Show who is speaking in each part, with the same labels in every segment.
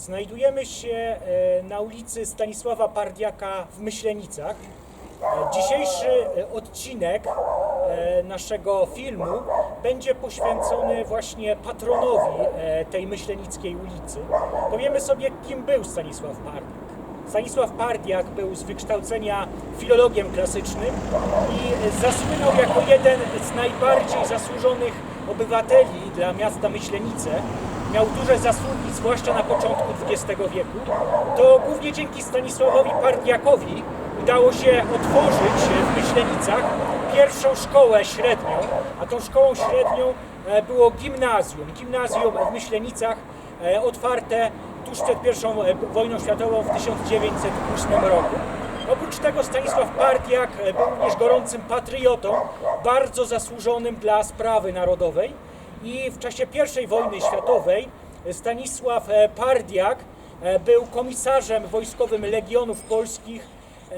Speaker 1: Znajdujemy się e, na ulicy Stanisława Pardiaka w Myślenicach. Dzisiejszy e, odcinek e, naszego filmu będzie poświęcony właśnie patronowi tej myślenickiej ulicy. Powiemy sobie, kim był Stanisław Pardiak. Stanisław Pardiak był z wykształcenia filologiem klasycznym i zasłynął jako jeden z najbardziej zasłużonych obywateli dla miasta Myślenice. Miał duże zasługi, zwłaszcza na początku XX wieku. To głównie dzięki Stanisławowi Pardiakowi udało się otworzyć w Myślenicach pierwszą szkołę średnią, a tą szkołą średnią e, było gimnazjum. Gimnazjum w Myślenicach e, otwarte tuż przed I wojną światową w 1908 roku. Oprócz tego Stanisław Pardiak e, był również gorącym patriotą, bardzo zasłużonym dla sprawy narodowej i w czasie I wojny światowej e, Stanisław e, Pardiak e, był komisarzem wojskowym Legionów Polskich e,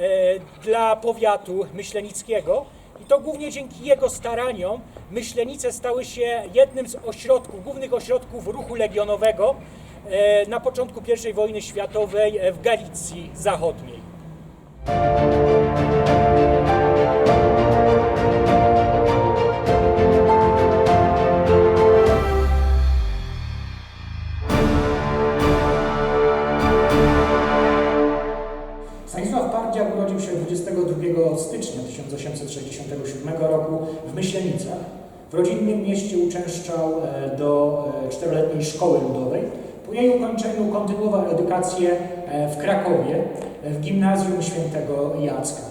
Speaker 1: dla powiatu myślenickiego i to głównie dzięki jego staraniom Myślenice stały się jednym z ośrodków, głównych ośrodków ruchu legionowego na początku I wojny światowej w Galicji Zachodniej. Stycznia 1867 roku w Myślenicach. W rodzinnym mieście uczęszczał e, do e, czteroletniej szkoły ludowej. Po jej ukończeniu kontynuował edukację e, w Krakowie, w gimnazjum świętego Jacka.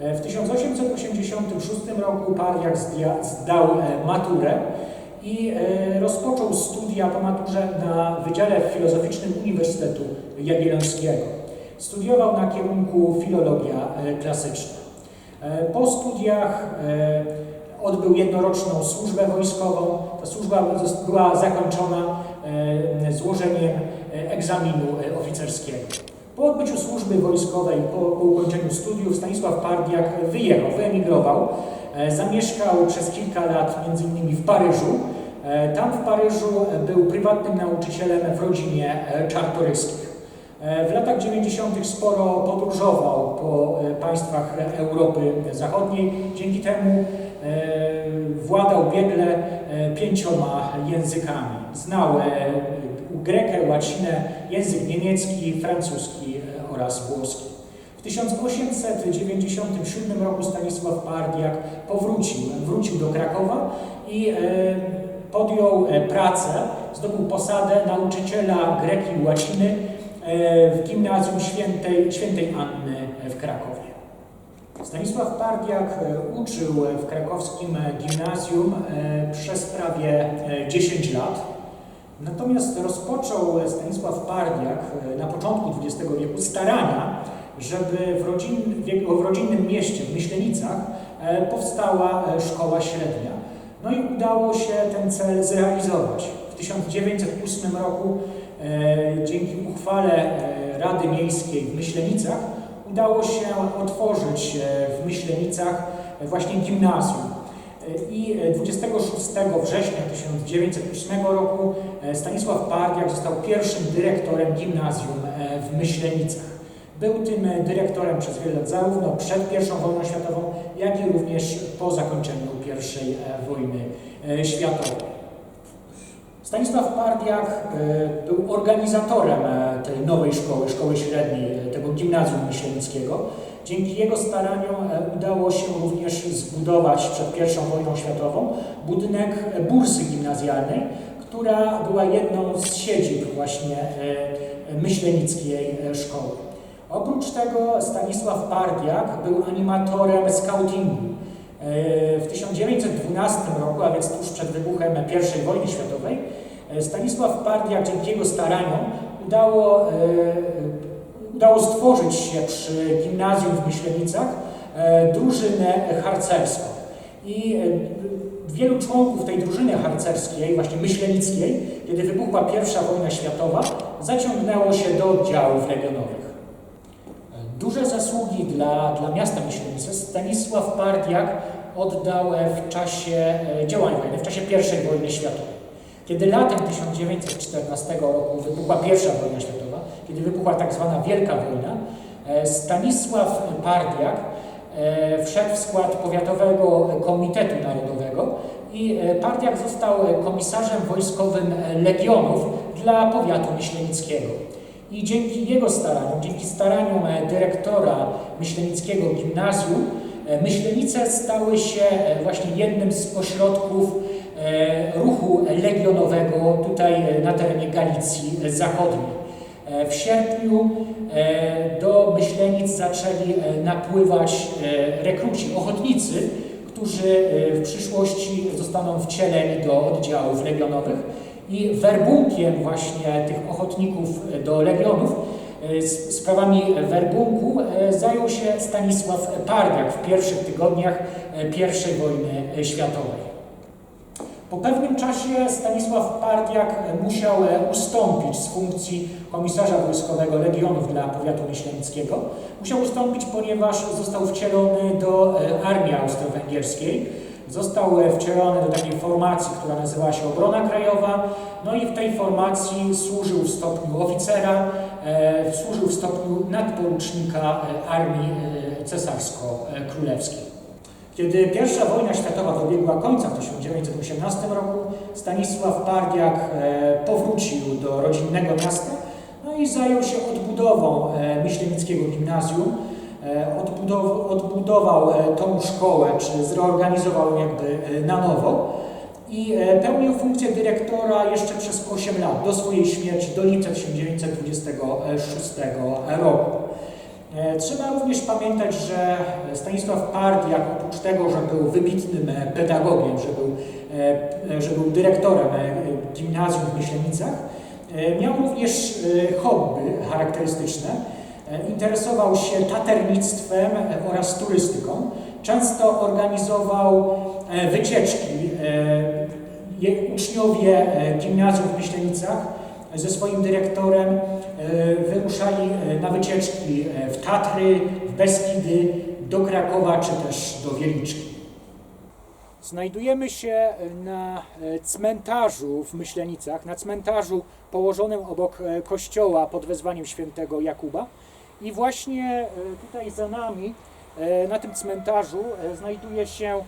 Speaker 1: W 1886 roku Pardiak zdia- zdał maturę i rozpoczął studia po maturze na Wydziale Filozoficznym Uniwersytetu Jagiellońskiego. Studiował na kierunku filologia klasyczna. E, Po studiach e, odbył jednoroczną służbę wojskową. Ta służba była zakończona e, złożeniem egzaminu oficerskiego. Po odbyciu służby wojskowej, po, po ukończeniu studiów, Stanisław Pardiak wyjechał, wyemigrował. Zamieszkał przez kilka lat innymi w Paryżu. Tam w Paryżu był prywatnym nauczycielem w rodzinie Czartoryskich. E, W latach 90. sporo podróżował po e, państwach Europy Zachodniej. Dzięki temu e, władał biegle pięcioma językami. Znał grekę, łacinę, język niemiecki, francuski oraz włoski. W 1897 roku Stanisław Pardiak powrócił, wrócił do Krakowa i podjął pracę, zdobył posadę nauczyciela greki i łaciny w gimnazjum świętej, świętej Anny w Krakowie. Stanisław Pardiak e, uczył w krakowskim gimnazjum e, przez prawie e, 10 lat. Natomiast rozpoczął Stanisław Pardiak e, na początku XX wieku starania, żeby w, rodzin, w rodzinnym mieście, w Myślenicach, e, powstała e, szkoła średnia. No i udało się ten cel zrealizować. W 1908 roku e, dzięki uchwale e, Rady Miejskiej w Myślenicach udało się otworzyć e, w Myślenicach e, właśnie gimnazjum. E, I e, 26 września 1908 roku e, Stanisław Pardiak został pierwszym dyrektorem gimnazjum e, w Myślenicach. Był tym e, dyrektorem przez wiele lat zarówno przed I wojną światową, jak i również po zakończeniu I e, wojny e, światowej. Stanisław Pardiak e, był organizatorem e, tej nowej szkoły, szkoły średniej, e, tego gimnazjum myślenickiego. Dzięki jego staraniom udało się również zbudować przed I wojną światową budynek bursy gimnazjalnej, która była jedną z siedzib właśnie myślenickiej szkoły. Oprócz tego Stanisław Pardiak był animatorem scoutingu. E, W 1912 roku, a więc tuż przed wybuchem I wojny światowej, e, Stanisław Pardiak dzięki jego staraniom udało, e, udało stworzyć się przy gimnazjum w Myślenicach drużynę harcerską. I wielu członków tej drużyny harcerskiej, właśnie myślenickiej, kiedy wybuchła I wojna światowa, zaciągnęło się do oddziałów legionowych. Duże zasługi dla, dla miasta Myślenice Stanisław Pardiak oddał e, w czasie e, działań wojennych, w czasie I wojny światowej. Kiedy latem 1914 roku wybuchła I wojna światowa, kiedy wybuchła tak zwana Wielka Wojna, e, Stanisław Pardiak wszedł w skład Powiatowego Komitetu Narodowego i Pardiak został komisarzem wojskowym Legionów dla powiatu myślenickiego. I dzięki jego staraniom, dzięki staraniom e, dyrektora myślenickiego gimnazjum, e, Myślenice stały się e, właśnie jednym z ośrodków ruchu legionowego tutaj na terenie Galicji Zachodniej. W sierpniu do Myślenic zaczęli napływać rekruci, ochotnicy, którzy w przyszłości zostaną wcieleni do oddziałów legionowych i werbunkiem właśnie tych ochotników do legionów e, sprawami werbunku e, zajął się Stanisław Pardiak w pierwszych tygodniach e, I wojny światowej. Po pewnym czasie Stanisław Pardiak musiał ustąpić z funkcji komisarza wojskowego Legionów dla powiatu myślenickiego. Musiał ustąpić, ponieważ został wcielony do armii austro-węgierskiej. Został wcielony do takiej formacji, która nazywała się Obrona Krajowa. No i w tej formacji służył w stopniu oficera, e, służył w stopniu nadporucznika e, armii e, cesarsko-królewskiej. Kiedy I wojna światowa dobiegła końca w 1918 roku, Stanisław Pardiak powrócił do rodzinnego miasta no i zajął się odbudową Myślenickiego Gimnazjum. E, Odbudow, odbudował e, tą szkołę, czy zreorganizował jakby e, na nowo i pełnił funkcję dyrektora jeszcze przez 8 lat, do swojej śmierci, do lipca 1926 roku. Trzeba również pamiętać, że Stanisław Pardiak oprócz tego, że był wybitnym pedagogiem, że był, że był dyrektorem gimnazjum w Myślenicach, miał również hobby charakterystyczne. E, Interesował się taternictwem e, oraz turystyką. Często organizował e, wycieczki. Uczniowie gimnazjum w Myślenicach ze swoim dyrektorem wyruszali na wycieczki w Tatry, w Beskidy, do Krakowa czy też do Wieliczki. Znajdujemy się na cmentarzu w Myślenicach, na cmentarzu położonym obok kościoła pod wezwaniem świętego Jakuba. I właśnie e, tutaj za nami, e, na tym cmentarzu, e, znajduje się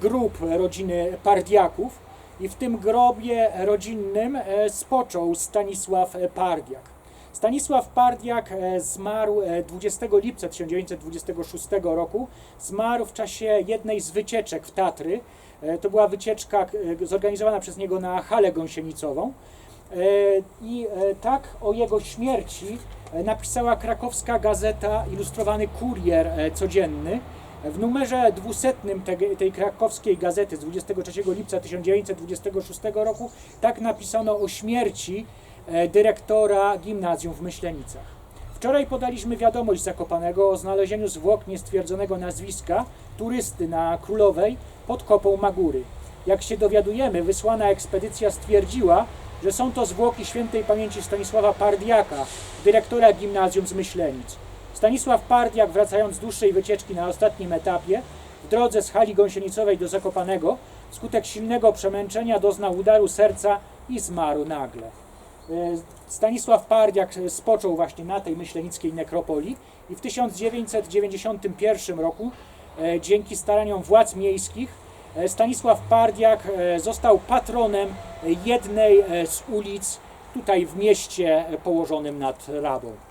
Speaker 1: grób rodziny Pardiaków. I w tym grobie rodzinnym spoczął Stanisław Pardiak. Stanisław Pardiak zmarł e, 20 lipca 1926 roku. Zmarł w czasie jednej z wycieczek w Tatry. To była wycieczka zorganizowana przez niego na halę gąsienicową. E, I e, tak o jego śmierci e, napisała krakowska gazeta Ilustrowany Kurier Codzienny. W numerze 200 tej, krakowskiej gazety z 23 lipca 1926 roku tak napisano o śmierci dyrektora gimnazjum w Myślenicach. Wczoraj podaliśmy wiadomość Zakopanego o znalezieniu zwłok niestwierdzonego nazwiska turysty na Królowej pod kopą Magury. Jak się dowiadujemy, wysłana ekspedycja stwierdziła, że są to zwłoki świętej pamięci Stanisława Pardiaka, dyrektora gimnazjum z Myślenic. Stanisław Pardiak, wracając z dłuższej wycieczki na ostatnim etapie, w drodze z hali gąsienicowej do Zakopanego, wskutek silnego przemęczenia doznał udaru serca i zmarł nagle. E, Stanisław Pardiak e, spoczął właśnie na tej myślenickiej nekropolii i w 1991 roku e, dzięki staraniom władz miejskich Stanisław Pardiak e, został patronem e, jednej e, z ulic tutaj w mieście e, położonym nad Rabą.